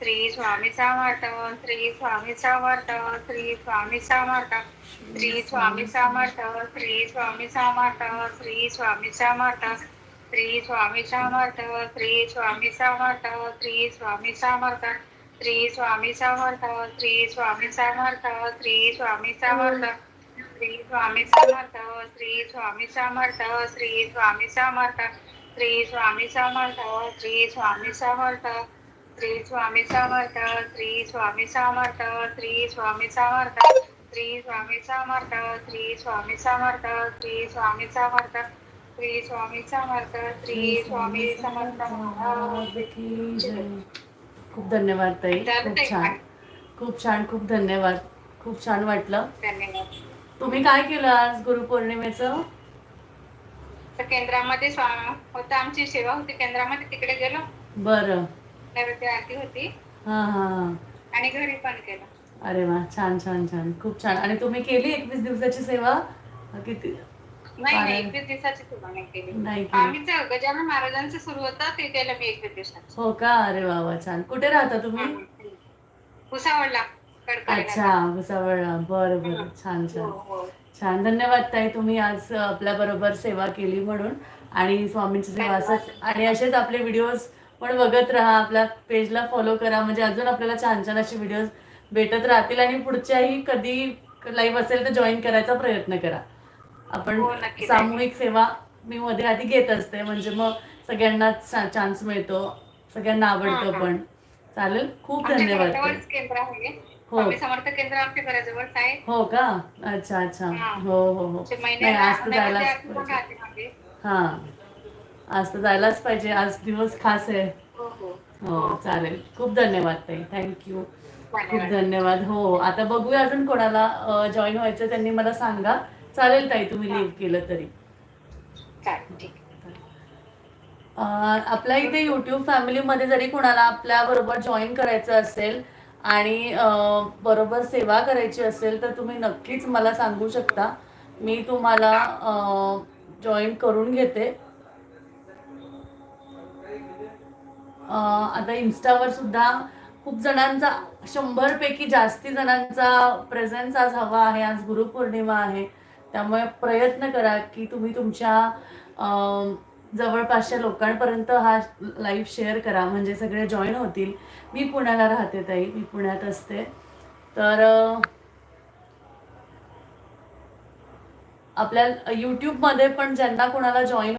श्री स्वामी समर्थ श्री स्वामी समर्थ श्री स्वामी समर्थ श्री स्वामी समर्थ श्री स्वामी समर्थ श्री स्वामी समर्थ श्री स्वामी समर्थ श्री स्वामी समर्थ श्री स्वामी समर्थ श्री स्वामी समर्थ श्री स्वामी समर्थ श्री स्वामी समर्थ श्री स्वामी समर्थ श्री स्वामी समर्थ श्री स्वामी समर्थ श्री स्वामी समर्थ श्री स्वामी समर्थ श्री स्वामी समर्थ श्री स्वामी समर्थ श्री स्वामी समर्थ श्री स्वामी समर्थ श्री स्वामी समर्थ श्री स्वामी समर्थ श्री स्वामी समर्थ श्री स्वामी समर्थ. खूप धन्यवाद ताई. खूप छान? खूप छान खूप धन्यवाद. खूप छान वाटलं. धन्यवाद. तुम्ही काय केलं आज गुरुपौर्णिमेचं? केंद्रामध्ये होतं आमची सेवा होती. केंद्रामध्ये तिकडे गेलो. बरं. नैवेद्य आरती होती. हां हां. हां आणि घरी पण केलं. अरे वा छान छान छान. खूप छान. आणि तुम्ही केली एकवीस दिवसाची सेवा? किती? नाही नाही. एकवीस दिवसाची सेवा नाही केली. नाही केली. आम्ही ते गजानन महाराजांचं सुरू होतं ते केलं मी एकवीस हो का? अरे वा वा छान. कुठे राहता तुम्ही? भुसावळला. अच्छा भुसावळला. बरं बरं. छान हो, छान. हो. छान. धन्यवाद ताई तुम्ही आज आपल्या बरोबर सेवा केली म्हणून. आणि स्वामींची सेवा असंच आणि असेच आपले व्हिडिओज पण बघत राहा आपल्या पेजला फॉलो करा. म्हणजे अजून आपल्याला छान छान असे व्हिडिओज भेटत राहतील आणि पुढच्याही कधी लाईव्ह असेल तर जॉईन करायचा प्रयत्न करा. आपण हो, सामूहिक सेवा मी मध्ये आधी घेत असते. म्हणजे मग सगळ्यांना चान्स मिळतो. सगळ्यांना आवडतं. पण. चालेल? खूप धन्यवाद. हो. समर्थ केंद्र आमच्या घराजवळच आहे. हो का? अच्छा अच्छा. हा. हो हो नाही आज तर मागे. हा. आज तर जायलाच पाहिजे. आज दिवस खास आहे. हो हो. हो चालेल. खूप धन्यवाद ताई. थँक्यू खूप धन्यवाद. हो आता बघूया अजून कोणाला जॉईन व्हायचं त्यांनी मला सांगा. चालेल ताई तुम्ही लिव्ह केलं तरी. आपल्या इथे युट्यूब फॅमिलीमध्ये जरी कोणाला आपल्या बरोबर जॉईन करायचं असेल आणि बरोबर सेवा करायची असेल तर तुम्ही नक्कीच मला सांगू शकता. मी तुम्हाला जॉईन करून घेते. आता इन्स्टावर सुद्धा खूप जणांचा शंभरपैकी जास्ती जणांचा प्रेझेन्स आज हवा आहे आज गुरुपौर्णिमा आहे. त्यामुळे प्रयत्न करा की तुम्ही तुमच्या जवळपासच्या लोकांपर्यंत हा लाईव्ह शेअर करा. म्हणजे सगळे जॉईन होतील. मी पुण्याला राहते ताई. मी पुण्यात असते. तर आपल्या यूट्यूबमध्ये पण ज्यांना कोणाला जॉईन